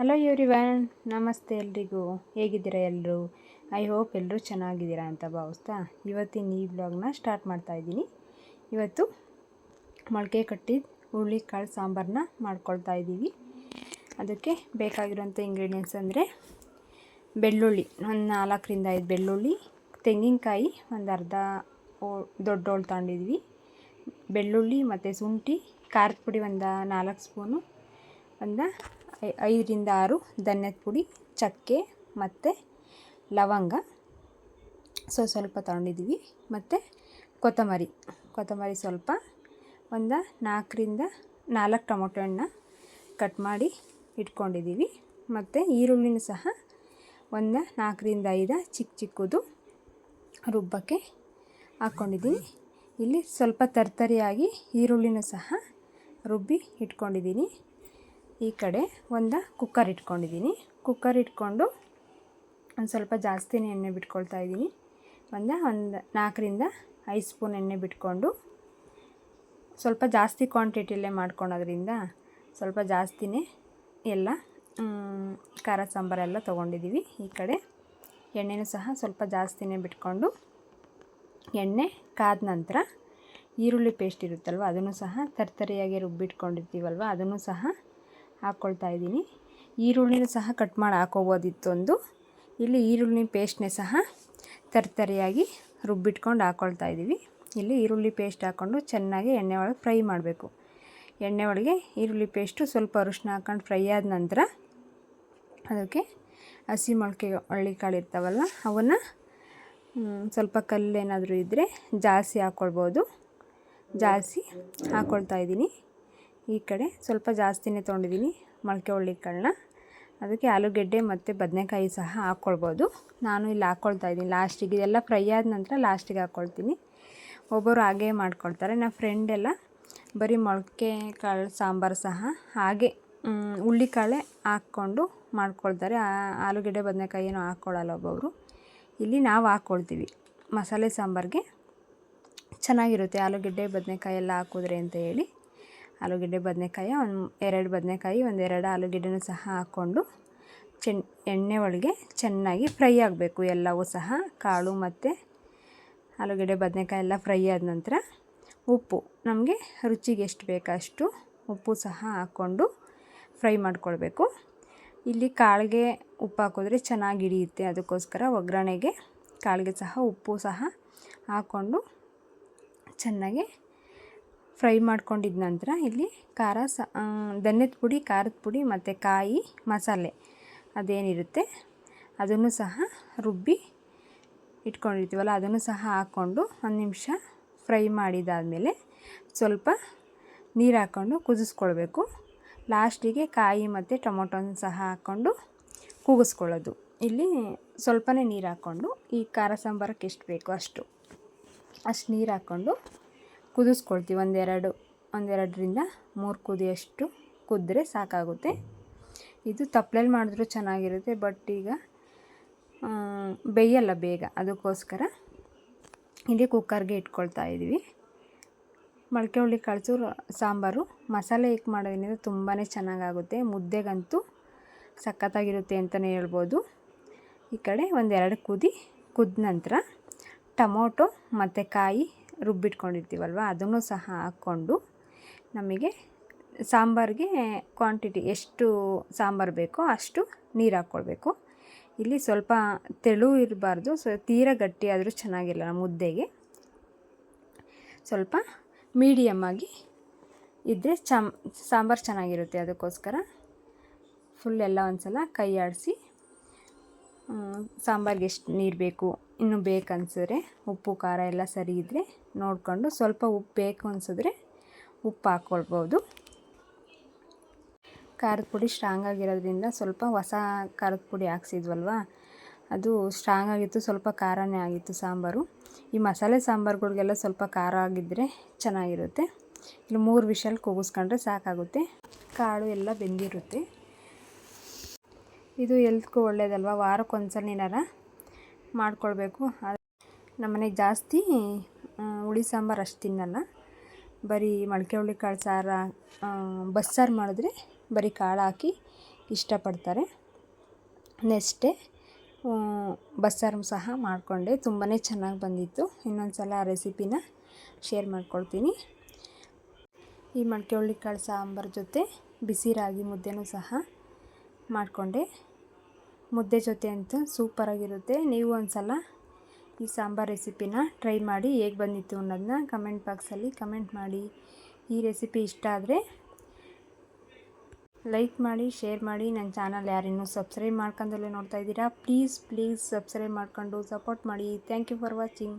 Hello everyone ನಮಸ್ತೆ ಎಲ್ರಿಗೂ. ಹೇಗಿದ್ದೀರಾ ಎಲ್ಲರೂ ಐ ಹೋಪ್ ಎಲ್ಲರೂ ಚೆನ್ನಾಗಿದ್ದೀರಾ ಅಂತ ಭಾವಿಸ್ತಾ ಇವತ್ತಿನ ಈ ಬ್ಲಾಗ್ನ ಸ್ಟಾರ್ಟ್ ಮಾಡ್ತಾ ಇದ್ದೀನಿ. ಇವತ್ತು ಮೊಳಕೆ ಕಟ್ಟಿದ ಹುರುಳಿಕಾಳು ಸಾಂಬಾರನ್ನ ಮಾಡ್ಕೊಳ್ತಾ ಇದ್ದೀವಿ. ಅದಕ್ಕೆ ಬೇಕಾಗಿರೋಂಥ ಇಂಗ್ರೀಡಿಯೆಂಟ್ಸ್ ಅಂದರೆ ಬೆಳ್ಳುಳ್ಳಿ, ಒಂದು ನಾಲ್ಕರಿಂದ ಐದು ಬೆಳ್ಳುಳ್ಳಿ, ತೆಂಗಿನಕಾಯಿ ಒಂದು ಅರ್ಧ ದೊಡ್ಡ ಹೋಳು ತಗೊಂಡಿದ್ವಿ. ಬೆಳ್ಳುಳ್ಳಿ ಮತ್ತು ಶುಂಠಿ, ಖಾರದ ಪುಡಿ ಒಂದು ನಾಲ್ಕು ಸ್ಪೂನು, ಒಂದು ಐದರಿಂದ ಆರು ಧನ್ಯದ ಪುಡಿ, ಚಕ್ಕೆ ಮತ್ತು ಲವಂಗ. ಸೊ, ಸ್ವಲ್ಪ ತೊಗೊಂಡಿದ್ದೀವಿ. ಮತ್ತು ಕೊತ್ತಂಬರಿ. ಕೊತ್ತಂಬರಿ ಸ್ವಲ್ಪ ಒಂದು ನಾಲ್ಕರಿಂದ ನಾಲ್ಕು ಟೊಮೊಟೊ ಹಣ್ಣ ಕಟ್ ಮಾಡಿ ಇಟ್ಕೊಂಡಿದ್ದೀವಿ. ಮತ್ತು ಈರುಳ್ಳಿನೂ ಸಹ ಒಂದು ನಾಲ್ಕರಿಂದ ಐದು ಚಿಕ್ಕ ಚಿಕ್ಕದು ರುಬ್ಬಕ್ಕೆ ಹಾಕ್ಕೊಂಡಿದ್ದೀನಿ ಇಲ್ಲಿ ಸ್ವಲ್ಪ ತರ್ತರಿಯಾಗಿ ಈರುಳ್ಳಿನೂ ಸಹ ರುಬ್ಬಿ ಇಟ್ಕೊಂಡಿದ್ದೀನಿ. ಈ ಕಡೆ ಒಂದು ಕುಕ್ಕರ್ ಇಟ್ಕೊಂಡಿದ್ದೀನಿ ಕುಕ್ಕರ್ ಇಟ್ಕೊಂಡು ಒಂದು ಸ್ವಲ್ಪ ಜಾಸ್ತಿನೇ ಎಣ್ಣೆ ಬಿಟ್ಕೊಳ್ತಾ ಇದ್ದೀನಿ ಒಂದು ಒಂದು ನಾಲ್ಕರಿಂದ ಐದು ಸ್ಪೂನ್ ಎಣ್ಣೆ ಬಿಟ್ಕೊಂಡು ಸ್ವಲ್ಪ ಜಾಸ್ತಿ ಕ್ವಾಂಟಿಟಿಯಲ್ಲೇ ಮಾಡ್ಕೊಳೋದ್ರಿಂದ ಸ್ವಲ್ಪ ಜಾಸ್ತಿನೇ ಎಲ್ಲ ಖಾರ ಸಾಂಬಾರೆಲ್ಲ ತೊಗೊಂಡಿದ್ದೀವಿ ಈ ಕಡೆ ಎಣ್ಣೆನೂ ಸಹ ಸ್ವಲ್ಪ ಜಾಸ್ತಿನೇ ಬಿಟ್ಕೊಂಡು ಎಣ್ಣೆ ಕಾದ ನಂತರ ಈರುಳ್ಳಿ ಪೇಸ್ಟ್ ಇರುತ್ತಲ್ವ, ಅದನ್ನು ಸಹ ತರ್ತರಿಯಾಗಿ ರುಬ್ಬಿಟ್ಕೊಂಡಿರ್ತೀವಲ್ವ, ಅದನ್ನು ಸಹ ಹಾಕ್ಕೊಳ್ತಾ ಇದ್ದೀನಿ. ಈರುಳ್ಳಿನ ಸಹ ಕಟ್ ಮಾಡಿ ಹಾಕೋಬೋದಿತ್ತು ಒಂದು ಇಲ್ಲಿ ಈರುಳ್ಳಿ ಪೇಸ್ಟ್ನೇ ಸಹ ತರ್ತರಿಯಾಗಿ ರುಬ್ಬಿಟ್ಕೊಂಡು ಹಾಕ್ಕೊಳ್ತಾ ಇದ್ದೀವಿ. ಇಲ್ಲಿ ಈರುಳ್ಳಿ ಪೇಸ್ಟ್ ಹಾಕ್ಕೊಂಡು ಚೆನ್ನಾಗಿ ಎಣ್ಣೆ ಒಳಗೆ ಫ್ರೈ ಮಾಡಬೇಕು. ಎಣ್ಣೆ ಒಳಗೆ ಈರುಳ್ಳಿ ಪೇಸ್ಟು ಸ್ವಲ್ಪ ಅರಿಶಿನ ಹಾಕ್ಕೊಂಡು ಫ್ರೈ ಆದ ನಂತರ ಅದಕ್ಕೆ ಹಸಿ ಮೊಳಕೆ, ಹಳ್ಳಿ ಕಾಳು ಇರ್ತಾವಲ್ಲ ಅವನ್ನು ಸ್ವಲ್ಪ ಕಲ್ಲೇನಾದರೂ ಇದ್ದರೆ ಜಾಸ್ತಿ ಹಾಕ್ಕೊಳ್ಬೋದು ಜಾಸ್ತಿ ಹಾಕ್ಕೊಳ್ತಾ ಇದ್ದೀನಿ. ಈ ಕಡೆ ಸ್ವಲ್ಪ ಜಾಸ್ತಿನೇ ತೊಗೊಂಡಿದ್ದೀನಿ ಮೊಳಕೆ ಹುಳ್ಳಿಕಾಳನ್ನ. ಅದಕ್ಕೆ ಆಲೂಗೆಡ್ಡೆ ಮತ್ತು ಬದನೆಕಾಯಿ ಸಹ ಹಾಕ್ಕೊಳ್ಬೋದು. ನಾನು ಇಲ್ಲಿ ಹಾಕ್ಕೊಳ್ತಾ ಇದ್ದೀನಿ ಲಾಸ್ಟಿಗೆ. ಇದೆಲ್ಲ ಫ್ರೈ ಆದ ನಂತರ ಲಾಸ್ಟಿಗೆ ಹಾಕ್ಕೊಳ್ತೀನಿ. ಒಬ್ಬರು ಹಾಗೇ ಮಾಡ್ಕೊಳ್ತಾರೆ. ನನ್ನ ಫ್ರೆಂಡೆಲ್ಲ ಬರೀ ಮೊಳಕೆ ಕಾಳು ಸಾಂಬಾರು ಸಹ ಹಾಗೆ ಹುಳ್ಳಿಕಾಳೆ ಹಾಕ್ಕೊಂಡು ಮಾಡ್ಕೊಳ್ತಾರೆ. ಆಲೂಗೆಡ್ಡೆ ಬದನೆಕಾಯಿ ಏನೂ ಹಾಕ್ಕೊಳ್ಳಲ್ಲ ಒಬ್ಬೊಬ್ಬರು ಇಲ್ಲಿ ನಾವು ಹಾಕ್ಕೊಳ್ತೀವಿ ಮಸಾಲೆ ಸಾಂಬಾರಿಗೆ. ಚೆನ್ನಾಗಿರುತ್ತೆ ಆಲೂಗೆಡ್ಡೆ, ಬದನೆಕಾಯಿ ಎಲ್ಲ ಹಾಕಿದ್ರೆ ಅಂತ ಹೇಳಿ. ಆಲೂಗೆಡ್ಡೆ ಬದನೆಕಾಯಿ, ಒಂದು ಎರಡು ಬದನೆಕಾಯಿ ಒಂದೆರಡು ಆಲೂಗೆಡ್ಡೆನೂ ಸಹ ಹಾಕ್ಕೊಂಡು ಚೆನ್, ಎಣ್ಣೆ ಒಳಗೆ ಚೆನ್ನಾಗಿ ಫ್ರೈ ಆಗಬೇಕು. ಎಲ್ಲವೂ ಸಹ ಕಾಳು ಮತ್ತು ಆಲೂಗಡ್ಡೆ ಬದನೆಕಾಯಿ ಎಲ್ಲ ಫ್ರೈ ಆದ ನಂತರ ಉಪ್ಪು. ನಮಗೆ ರುಚಿಗೆ ಎಷ್ಟು ಬೇಕಷ್ಟು ಉಪ್ಪು ಸಹ ಹಾಕ್ಕೊಂಡು ಫ್ರೈ ಮಾಡಿಕೊಳ್ಬೇಕು. ಇಲ್ಲಿ ಕಾಳಿಗೆ ಉಪ್ಪು ಹಾಕಿದ್ರೆ ಚೆನ್ನಾಗಿ ಹಿಡಿಯುತ್ತೆ. ಅದಕ್ಕೋಸ್ಕರ ಒಗ್ಗರಣೆಗೆ ಕಾಳಿಗೆ ಸಹ ಉಪ್ಪು ಸಹ ಹಾಕ್ಕೊಂಡು ಚೆನ್ನಾಗಿ ಫ್ರೈ ಮಾಡ್ಕೊಂಡಿದ್ದ ನಂತರ ಇಲ್ಲಿ ಖಾರ ಸ ಧನ್ಯದ ಪುಡಿ, ಖಾರದ ಪುಡಿ ಮತ್ತು ಕಾಯಿ ಮಸಾಲೆ ಅದೇನಿರುತ್ತೆ ಅದನ್ನು ಸಹ ರುಬ್ಬಿ ಇಟ್ಕೊಂಡಿರ್ತೀವಲ್ಲ ಅದನ್ನು ಸಹ ಹಾಕ್ಕೊಂಡು ಒಂದು ನಿಮಿಷ ಫ್ರೈ ಮಾಡಿದಾದಮೇಲೆ ಸ್ವಲ್ಪ ನೀರು ಹಾಕ್ಕೊಂಡು ಕುದಿಸ್ಕೊಳ್ಬೇಕು. ಲಾಸ್ಟಿಗೆ ಕಾಯಿ ಮತ್ತು ಟೊಮೊಟೊನ ಸಹ ಹಾಕ್ಕೊಂಡು ಕೂಗಿಸ್ಕೊಳ್ಳೋದು. ಇಲ್ಲಿ ಸ್ವಲ್ಪನೇ ನೀರು ಹಾಕ್ಕೊಂಡು ಈ ಖಾರ ಸಾಂಬಾರಕ್ಕೆ ಎಷ್ಟು ಬೇಕು ಅಷ್ಟು ಅಷ್ಟು ನೀರು ಹಾಕ್ಕೊಂಡು ಕುದಿಸ್ಕೊಳ್ತೀವಿ ಒಂದೆರಡು, ಒಂದೆರಡರಿಂದ ಮೂರು ಕುದಿಯಷ್ಟು ಕುದ್ರೆ ಸಾಕಾಗುತ್ತೆ. ಇದು ತಪ್ಲೆಲಿ ಮಾಡಿದ್ರೂ ಚೆನ್ನಾಗಿರುತ್ತೆ, ಬಟ್ ಈಗ ಬೇಯಲ್ಲ ಬೇಗ. ಅದಕ್ಕೋಸ್ಕರ ಇಲ್ಲಿ ಕುಕ್ಕರ್ಗೆ ಇಟ್ಕೊಳ್ತಾ ಇದ್ದೀವಿ. ಮೊಳಕೆ ಹುಳಿ ಕಳಿಸು ಸಾಂಬಾರು. ಮಸಾಲೆ ಏಕೆ ಮಾಡೋದ್ರಿಂದ ತುಂಬಾ ಚೆನ್ನಾಗಾಗುತ್ತೆ. ಮುದ್ದೆಗಂತೂ ಸಖತ್ತಾಗಿರುತ್ತೆ ಅಂತಲೇ ಹೇಳ್ಬೋದು. ಈ ಕಡೆ ಒಂದೆರಡು ಕುದಿ ಕುದ ನಂತರ ಟೊಮೊಟೊ, ಮತ್ತು ಕಾಯಿ ರುಬ್ಬಿಟ್ಕೊಂಡಿರ್ತೀವಲ್ವ? ಅದನ್ನು ಸಹ ಹಾಕ್ಕೊಂಡು ನಮಗೆ ಸಾಂಬಾರಿಗೆ ಕ್ವಾಂಟಿಟಿ ಎಷ್ಟು ಸಾಂಬಾರು ಬೇಕೋ ಅಷ್ಟು ನೀರು ಹಾಕ್ಕೊಳ್ಬೇಕು. ಇಲ್ಲಿ ಸ್ವಲ್ಪ ತೆಳು ಇರಬಾರ್ದು, ಸೊ ತೀರ ಗಟ್ಟಿಯಾದರೂ ಚೆನ್ನಾಗಿಲ್ಲ ನಮ್ಮ ಮುದ್ದೆಗೆ. ಸ್ವಲ್ಪ ಮೀಡಿಯಮ್ಮಾಗಿ ಇದ್ದರೆ ಚಮ್ ಸಾಂಬಾರು ಚೆನ್ನಾಗಿರುತ್ತೆ ಅದಕ್ಕೋಸ್ಕರ. ಫುಲ್ ಎಲ್ಲ ಒಂದು ಸಲ ಕೈ ಆಡಿಸಿ ಸಾಂಬಾರಿಗೆ ಎಷ್ಟು ನೀರು ಬೇಕು ಇನ್ನು ಬೇಕನ್ಸಿದ್ರೆ ಉಪ್ಪು, ಖಾರ ಎಲ್ಲ ಸರಿ ಇದ್ದರೆ ನೋಡಿಕೊಂಡು ಸ್ವಲ್ಪ ಉಪ್ಪು ಬೇಕು ಅನಿಸಿದ್ರೆ ಉಪ್ಪು ಹಾಕ್ಕೊಳ್ಬೋದು. ಖಾರದ ಪುಡಿ ಸ್ಟ್ರಾಂಗ್ ಆಗಿರೋದ್ರಿಂದ ಸ್ವಲ್ಪ ಹೊಸ ಖಾರದ ಪುಡಿ ಹಾಕ್ಸಿದ್ವಲ್ವ? ಅದು ಸ್ಟ್ರಾಂಗ್ ಆಗಿತ್ತು, ಸ್ವಲ್ಪ ಖಾರನೇ ಆಗಿತ್ತು ಸಾಂಬಾರು. ಈ ಮಸಾಲೆ ಸಾಂಬಾರುಗಳಿಗೆಲ್ಲ ಸ್ವಲ್ಪ ಖಾರ ಆಗಿದ್ದರೆ ಚೆನ್ನಾಗಿರುತ್ತೆ. ಇಲ್ಲಿ ಮೂರು ವಿಷಲ್ ಕೂಗಿಸ್ಕೊಂಡ್ರೆ ಸಾಕಾಗುತ್ತೆ. ಕಾಳು ಎಲ್ಲ ಬೆಂದಿರುತ್ತೆ. ಇದು ಎಲ್ತ್ಗೂ ಒಳ್ಳೆಯದಲ್ವ ವಾರಕ್ಕೊಂದ್ಸಲ ಏನಾರ ಮಾಡ್ಕೊಳ್ಬೇಕು. ನಮ್ಮನೆಗೆ ಜಾಸ್ತಿ ಹುಳಿ ಸಾಂಬಾರು ಅಷ್ಟು ತಿನ್ನಲ್ಲ. ಬರೀ ಮೊಳಕೆ ಹುಳಿ ಕಾಳು ಸಾರು ಬಸ್ಸಾರು ಮಾಡಿದ್ರೆ ಬರೀ ಕಾಳು ಹಾಕಿ ಇಷ್ಟಪಡ್ತಾರೆ. ನೆಕ್ಸ್ಟ್ ಬಸ್ಸಾರು ಸಹ ಮಾಡಿಕೊಂಡೆ. ತುಂಬಾ ಚೆನ್ನಾಗಿ ಬಂದಿತ್ತು. ಇನ್ನೊಂದು ಸಲ ಆ ರೆಸಿಪಿನ ಶೇರ್ ಮಾಡ್ಕೊಳ್ತೀನಿ. ಈ ಮಡಿಕೆ ಹುಳ್ಳಿಕಾಳು ಸಾಂಬಾರು ಜೊತೆ ಬಿಸಿ ರಾಗಿ ಮುದ್ದೆನೂ ಸಹ ಮಾಡಿಕೊಂಡೆ. ಮುದ್ದೆ ಜೊತೆ ಅಂತೂ ಸೂಪರಾಗಿರುತ್ತೆ ನೀವು ಒಂದು ಸಲ ಈ ಸಾಂಬಾರು ರೆಸಿಪಿನ ಟ್ರೈ ಮಾಡಿ ಹೇಗೆ ಬಂದಿತ್ತು ಅನ್ನೋದನ್ನ ಕಮೆಂಟ್ ಬಾಕ್ಸಲ್ಲಿ ಕಮೆಂಟ್ ಮಾಡಿ. ಈ ರೆಸಿಪಿ ಇಷ್ಟ ಆದರೆ ಲೈಕ್ ಮಾಡಿ ಶೇರ್ ಮಾಡಿ. ನನ್ನ ಚಾನಲ್ ಯಾರಿನ್ನೂ ಸಬ್ಸ್ಕ್ರೈಬ್ ಮಾಡ್ಕೊಂಡಲ್ಲೇ ನೋಡ್ತಾ ಇದ್ದೀರಾ? ಪ್ಲೀಸ್ ಪ್ಲೀಸ್ ಸಬ್ಸ್ಕ್ರೈಬ್ ಮಾಡ್ಕೊಂಡು ಸಪೋರ್ಟ್ ಮಾಡಿ. Thank you for watching